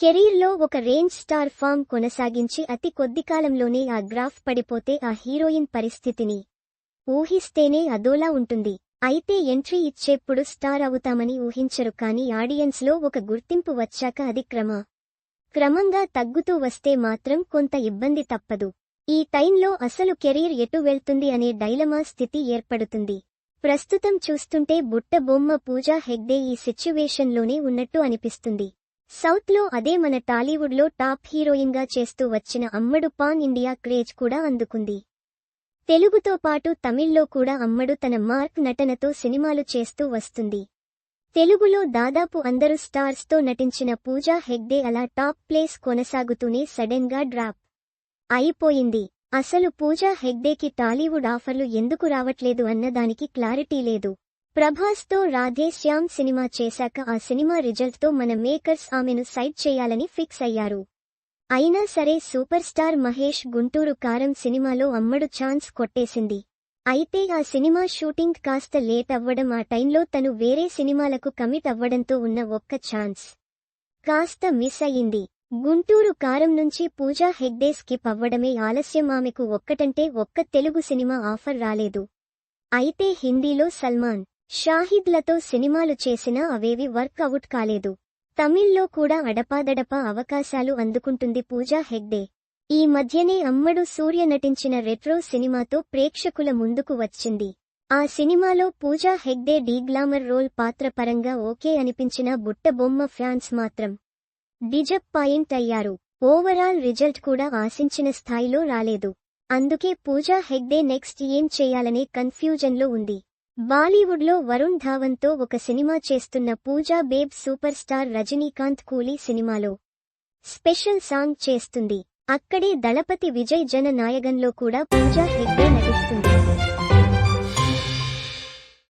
కెరీర్లో ఒక range star form కొనసాగించి అతి కొద్ది కాలంలోనే ఆ గ్రాఫ్ పడిపోతే ఆ హీరోయిన్ పరిస్థితిని ఊహిస్తేనే అదోలా ఉంటుంది. అయితే ఎంట్రీ ఇచ్చేప్పుడు స్టార్ అవుతామని ఊహించరు కానీ ఆడియన్స్లో ఒక గుర్తింపు వచ్చాక అది క్రమ క్రమంగా తగ్గుతూ వస్తే మాత్రం కొంత ఇబ్బంది తప్పదు. ఈ టైంలో అసలు కెరీర్ ఎటు వెళ్తుంది అనే డైలమా స్థితి ఏర్పడుతుంది. ప్రస్తుతం చూస్తుంటే బుట్ట బొమ్మ పూజా హెగ్డే ఈ సిచ్యువేషన్లోనే ఉన్నట్టు అనిపిస్తుంది. సౌత్లో అదే మన టాలీవుడ్లో టాప్ హీరోయిన్గా చేస్తూ వచ్చిన అమ్మడు పాన్ ఇండియా క్రేజ్ కూడా అందుకుంది. తెలుగుతో పాటు తమిళ్ళో కూడా అమ్మడు తన మార్క్ నటనతో సినిమాలు చేస్తూ వస్తుంది. తెలుగులో దాదాపు అందరు స్టార్స్తో నటించిన పూజా హెగ్డే అలా టాప్ ప్లేస్ కొనసాగుతూనే సడెన్గా డ్రాప్ అయిపోయింది. అసలు పూజా హెగ్డేకి టాలీవుడ్ ఆఫర్లు ఎందుకు రావట్లేదు అన్నదానికి క్లారిటీ లేదు. ప్రభాస్తో రాధే శ్యామ్ సినిమా చేశాక ఆ సినిమా రిజల్ట్తో మన మేకర్స్ ఆమెను సైడ్ చేయాలని ఫిక్స్ అయ్యారు. అయినా సరే సూపర్ స్టార్ మహేష్ గుంటూరు కారం సినిమాలో అమ్మడు ఛాన్స్ కొట్టేసింది. అయితే ఆ సినిమా షూటింగ్ కాస్త లేట్ అవ్వడం ఆ టైంలో తను వేరే సినిమాలకు కమిట్ అవ్వడంతో ఉన్న ఒక్క ఛాన్స్ కాస్త మిస్ అయ్యింది. గుంటూరు కారం నుంచి పూజా హెగ్డే స్కిప్ అవ్వడమే ఆలస్యం ఆమెకు ఒక్కటంటే ఒక్క తెలుగు సినిమా ఆఫర్ రాలేదు. అయితే హిందీలో సల్మాన్ షాహిద్లతో సినిమాలు చేసినా అవేవి వర్క్ అవుట్ కాలేదు. తమిళ్ళో కూడా అడపాదడపా అవకాశాలు అందుకుంటుంది పూజా హెగ్డే. ఈ మధ్యనే అమ్మడు సూర్య నటించిన రెట్రో సినిమాతో ప్రేక్షకుల ముందుకు వచ్చింది. ఆ సినిమాలో పూజా హెగ్డే డీగ్లామర్ రోల్ పాత్ర పరంగా ఓకే అనిపించిన బుట్టబొమ్మ ఫ్యాన్స్ మాత్రం డిజపాయింట్ అయ్యారు. ఓవరాల్ రిజల్ట్ కూడా ఆశించిన స్థాయిలో రాలేదు. అందుకే పూజా హెగ్డే నెక్స్ట్ ఏం చేయాలనే కన్ఫ్యూజన్లో ఉంది. బాలీవుడ్లో వరుణ్ ధావన్తో ఒక సినిమా చేస్తున్న Pooja babe super star Rajinikanth Coolie సినిమాలో స్పెషల్ సాంగ్ చేస్తుంది. అక్కడే దళపతి విజయ్ జన నాయగంలో కూడా పూజా హెగ్డే